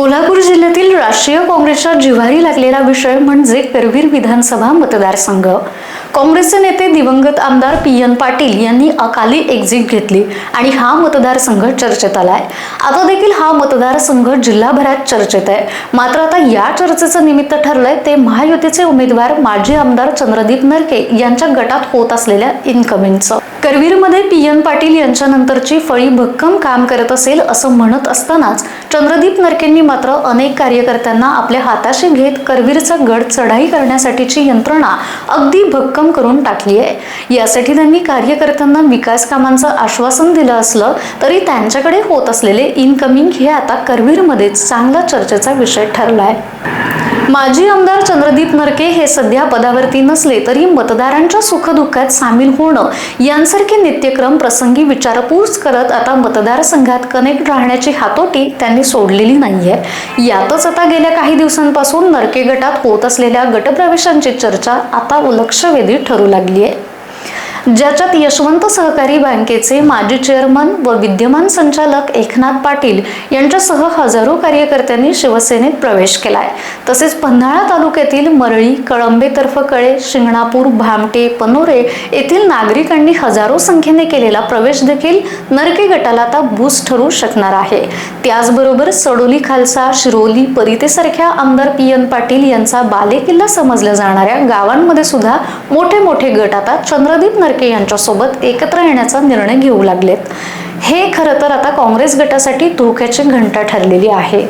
कोल्हापूर जिल्ह्यातील राष्ट्रीय काँग्रेसच्या जिव्हारी लागलेला विषय म्हणजे करवीर विधानसभा मतदारसंघ. काँग्रेसचे नेते दिवंगत आमदार पी एन पाटील यांनी अकाली एक्झिट घेतली आणि हा मतदारसंघ चर्चेत आलाय. आता देखील हा मतदारसंघ जिल्हाभरात चर्चेत आहे. मात्र आता या चर्चेचं निमित्त ठरलंय ते महायुतीचे उमेदवार माजी आमदार चंद्रदीप नरके यांच्या गटात होत असलेल्या इनकमिंगचं करवीरमध्ये पी एन पाटील यांच्यानंतरची फळी भक्कम काम करत असेल असं म्हणत असतानाच चंद्रदीप नरकेंनी मात्र अनेक कार्यकर्त्यांना आपल्या हाताशी घेत करवीरचा गड चढाई करण्यासाठीची यंत्रणा अगदी भक्कम करून टाकली आहे. यासाठी त्यांनी कार्यकर्त्यांना विकास कामांचं आश्वासन दिलं असलं तरी त्यांच्याकडे होत असलेले इनकमिंग हे आता करवीरमध्येच चांगला चर्चेचा विषय ठरला आहे माजी आमदार चंद्रदीप नरके हे सध्या पदावरती नसले तरी मतदारांच्या सुखदुःखात सामील होणं यांसारखे नित्यक्रम प्रसंगी विचारपूस करत आता मतदारसंघात कनेक्ट राहण्याची हातोटी त्यांनी सोडलेली नाहीये. यातच आता गेल्या काही दिवसांपासून नरके गटात होत असलेल्या गटप्रवेशांची चर्चा आता लक्षवेधी ठरू लागली आहे ज्याच्यात यशवंत सहकारी बँकेचे माजी चेअरमन व विद्यमान संचालक एकनाथ पाटील यांच्यासह हजारो कार्यकर्त्यांनी शिवसेनेत प्रवेश केलाय. तसेच पन्हाळा तालुक्यातील मरळी कळंबे तर्फकळे शिंगणापूर भामटे पनोरे येथील नागरिकांनी हजारो संख्येने केलेला प्रवेश देखील नरके गटाला आता बूस्ट ठरू शकणार आहे. त्याचबरोबर सडोली खालसा शिरोली परितेसारख्या आमदार पी एन पाटील यांचा बालेकिल्ला समजल्या जाणाऱ्या गावांमध्ये सुद्धा मोठे मोठे गट आता चंद्रदीप नरके यांच्यासोबत एकत्र येण्याचा निर्णय घेऊ लागलेत. हे खरं तर आता काँग्रेस गटासाठी धोक्याची घंटा ठरलेली आहे.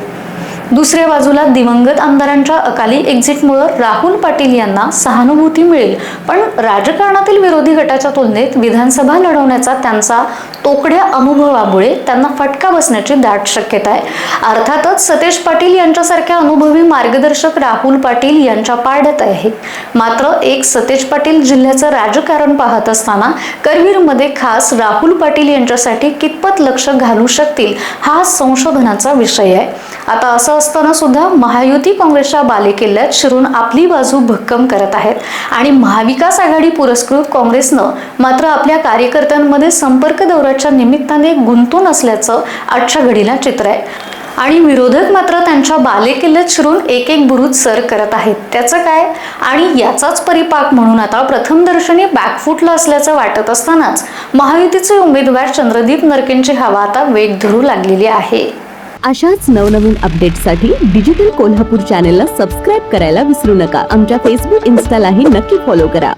दुसऱ्या बाजूला दिवंगत आमदारांच्या अकाली एक्झिटमुळं राहुल पाटील यांना सहानुभूती मिळेल पण राजकारणातील विरोधी गटाच्या तुलनेत विधानसभा लढवण्याचा त्यांचा तोकड्या अनुभवामुळे त्यांना फटका बसण्याची दाट शक्यता आहे. अर्थातच सतेज पाटील यांच्यासारख्या अनुभवी मार्गदर्शक राहुल पाटील यांच्या पाड्यात आहे. मात्र एक सतेज पाटील जिल्ह्याचं राजकारण पाहत असताना करवीरमध्ये खास राहुल पाटील यांच्यासाठी कितपत लक्ष घालू शकतील हा संशोधनाचा विषय आहे. आता असं असताना सुद्धा महायुती काँग्रेसच्या बालेकिल्ल्यात शिरून आपली बाजू भक्कम करत आहेत आणि महाविकास आघाडी पुरस्कृत काँग्रेसनं मात्र आपल्या कार्यकर्त्यांमध्ये संपर्क दौऱ्याच्या निमित्ताने गुंतून असल्याचं आजच्या घडीला चित्र आहे. आणि विरोधक मात्र त्यांच्या बालेकिल्ल्यात शिरून एक एक बुरुज सर करत आहेत. त्याचं काय? आणि याचाच परिपाक म्हणून आता प्रथमदर्शनी बॅकफूटला असल्याचं वाटत असतानाच महायुतीचे उमेदवार चंद्रदीप नरकेंची हवा आता वेग धरू लागलेली आहे. अशाच नवनवीन अपडेट्ससाठी डिजिटल कोल्हापूर चॅनेलला सबस्क्राईब करायला विसरू नका. आमच्या फेसबुक इन्स्टालाही नक्की फॉलो करा.